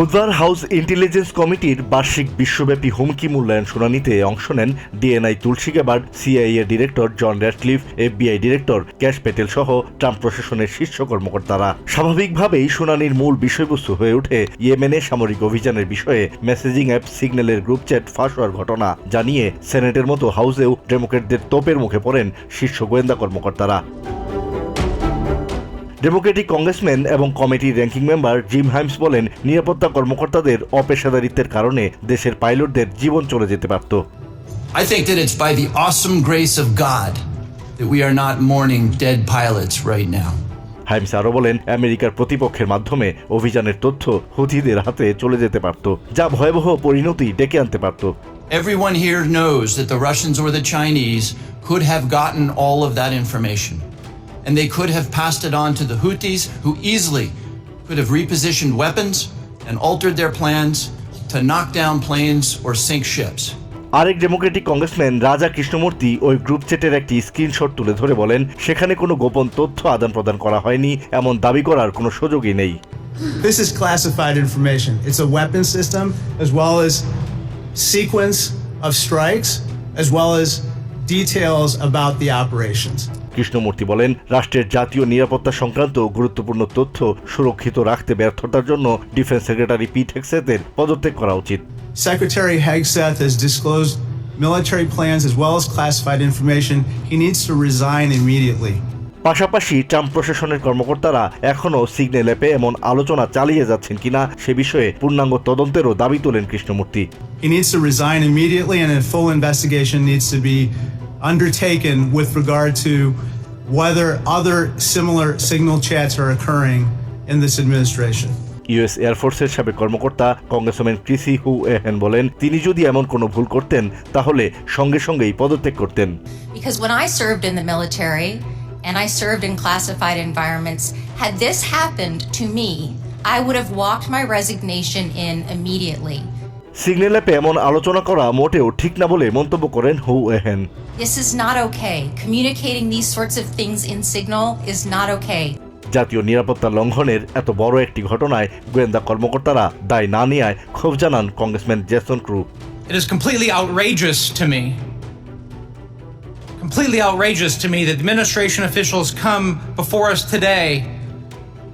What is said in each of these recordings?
বুধবার house intelligence কমিটির বার্ষিক বিশ্বব্যাপী হুমকি মূল্যায়ন শুনানিতে অংশ নেন DNI Tulsi Gabbard, CIA director John Ratcliffe FBI director Kash Patel সহ ট্রাম্প প্রশাসনের শীর্ষ কর্মকর্তারা। স্বাভাবিকভাবেই শুনানির মূল বিষয়বস্তু হয়ে ওঠে ইয়েমেনে সামরিক অভিযানের বিষয়ে মেসেজিং অ্যাপ সিগন্যালের গ্রুপ চ্যাট ফাঁস হওয়ার ঘটনা জানিয়ে সেনেটের মতো হাউসেও ডেমোক্রেটদের তোপের মুখে পড়েন শীর্ষ গোয়েন্দা কর্মকর্তারা। ডেমোক্রেটিক কংগ্রেসম্যান এবং কমিটির র্যাঙ্কিং মেম্বার জিম হাইমস বলেন নিরাপত্তা কর্মকর্তাদের অপেশাদারিত্বের কারণে দেশের পাইলটদের জীবন চলে যেতে পারত I think that it's by the awesome grace of God that we are not mourning dead pilots right now. Himes আরও বলেন আমেরিকার প্রতিপক্ষের মাধ্যমে অভিযানের তথ্য হুথিদের হাতে চলে যেতে পারত যা ভয়াবহ পরিণতি ডেকে আনতে পারত Everyone here knows that the Russians or the Chinese could have gotten all of that information. And they could have passed it on to the Houthis, who easily could have repositioned weapons and altered their plans to knock down planes or sink ships. আরেক Democratic congressman Raja Krishnamoorthi ওই group চ্যাটের একটি screenshot তুলে ধরে বলেন সেখানে কোনো গোপন তথ্য আদান প্রদান করা হয়নি এমন দাবি করার কোনো সুযোগই নেই This is classified information. It's a weapon system as well as sequence of strikes as well as details about the operations. Krishnamurthy বলেন রাষ্ট্রের জাতীয় নিরাপত্তা সংক্রান্ত গুরুত্বপূর্ণ তথ্য সুরক্ষিত রাখতে ব্যর্থতার জন্য ডিফেন্স সেক্রেটারি পিট হেক্সেতের পদত্যাগ করা উচিত Secretary Hegseth has disclosed military plans as well as classified information. He needs to resign immediately. পাশাপাশি ট্রাম্প প্রশাসনের কর্মকর্তারা এখনও সিগন্যাল অ্যাপে এমন আলোচনা চালিয়ে যাচ্ছেন কিনা সে বিষয়ে পূর্ণাঙ্গ তদন্তেরও দাবি তোলেন Krishnamoorthi He needs to resign immediately, and a full investigation needs to be undertaken with regard to whether other similar signal chats are occurring in this administration. US এয়ারফোর্সের সাবেক কর্মকর্তা কংগ্রেসম্যান ক্রিসি হু এহেন বলেন তিনি যদি এমন কোনো ভুল করতেন তাহলে সঙ্গে সঙ্গেই পদত্যাগ করতেন Because when I served in the military and I served in classified environments, had this happened to me, I would have walked my resignation in immediately. signal অ্যাপে এমন আলোচনা করা মোটেও ঠিক না বলে মন্তব্য করেন হু এহেন This is not okay. Communicating these sorts of things in Signal is not okay. জাতীয় নিরাপত্তা লঙ্ঘনের এত বড় একটি ঘটনায় গোয়েন্দা কর্মকর্তারা দায় না নেওয়ায় ক্ষোভ জানান congressman Jason Crow It is completely outrageous to me. Completely outrageous to me that administration officials come before us today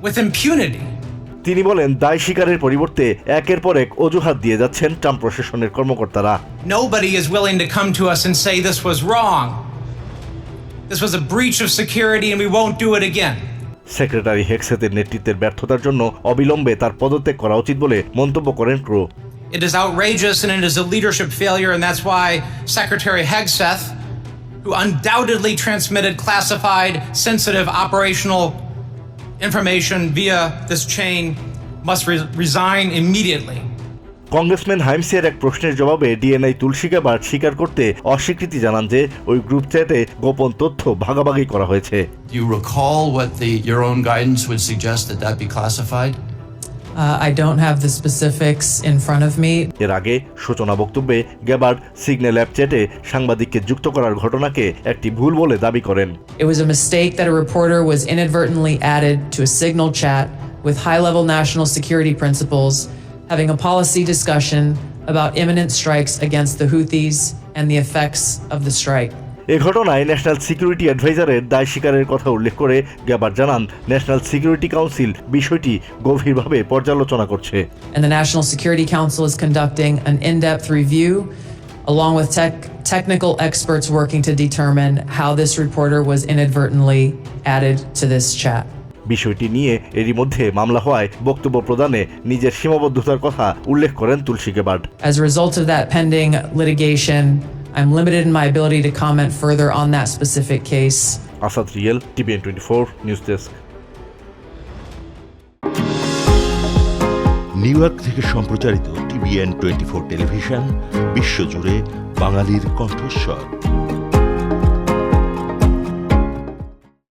with impunity. তিনি বলেন দায় স্বীকারের পরিবর্তে একের পর এক অজুহাত দিয়ে যাচ্ছেন ট্রাম্প প্রশাসনের কর্মকর্তারা Nobody is willing to come to us and say this was wrong. This was a breach of security and we won't do it again. Secretary হেক্সেতের নেতৃত্বের ব্যর্থতার জন্য অবিলম্বে তার পদত্যাগ করা উচিত বলে মন্তব্য করেন Crow It is outrageous and it is a leadership failure, and that's why Secretary Hegseth, who undoubtedly transmitted classified, sensitive operational information via this chain, must re- resign immediately. Congressman হাইমসিয়ার এক প্রশ্নের জবাবে ডিএনআই তুলসী গাবার স্বীকার করতে অস্বীকৃতি জানান যে ওই group চ্যাটে গোপন তথ্য ভাগাভাগি করা হয়েছে you recall what the, your own guidance would suggest that that be classified? Uh, I don't have the specifics in front of me. এর আগে সূচনা বক্তব্যে গ্যাবার্ড সিগন্যাল অ্যাপ চ্যাটে সাংবাদিককে যুক্ত করার ঘটনাকে একটি ভুল বলে দাবি করেন It was a mistake that a reporter was inadvertently added to a signal chat with high level national security principles, having a policy discussion about imminent strikes against the Houthis and the effects of the strike. এ ঘটনায় national security অ্যাডভাইজারের দায় স্বীকারের কথা উল্লেখ করে গ্যাবার জানান national security council বিষয়টি গভীরভাবে পর্যালোচনা করছে And the National Security Council is conducting an in depth review along with tech, technical experts working to determine how this reporter was inadvertently added to this chat. বিষয়টি নিয়ে এরই মধ্যে মামলা হওয়ায় বক্তব্য প্রদানে নিজের সীমাবদ্ধতার কথা উল্লেখ করেন Tulsi Gabbard As a result of that pending litigation, I'm limited in my ability to comment further on that specific case. TVN twenty four news desk New York থেকে সম্প্রচারিত টিভিএন টোয়েন্টি ফোর টেলিভিশন বিশ্বজুড়ে বাঙালির কণ্ঠস্বর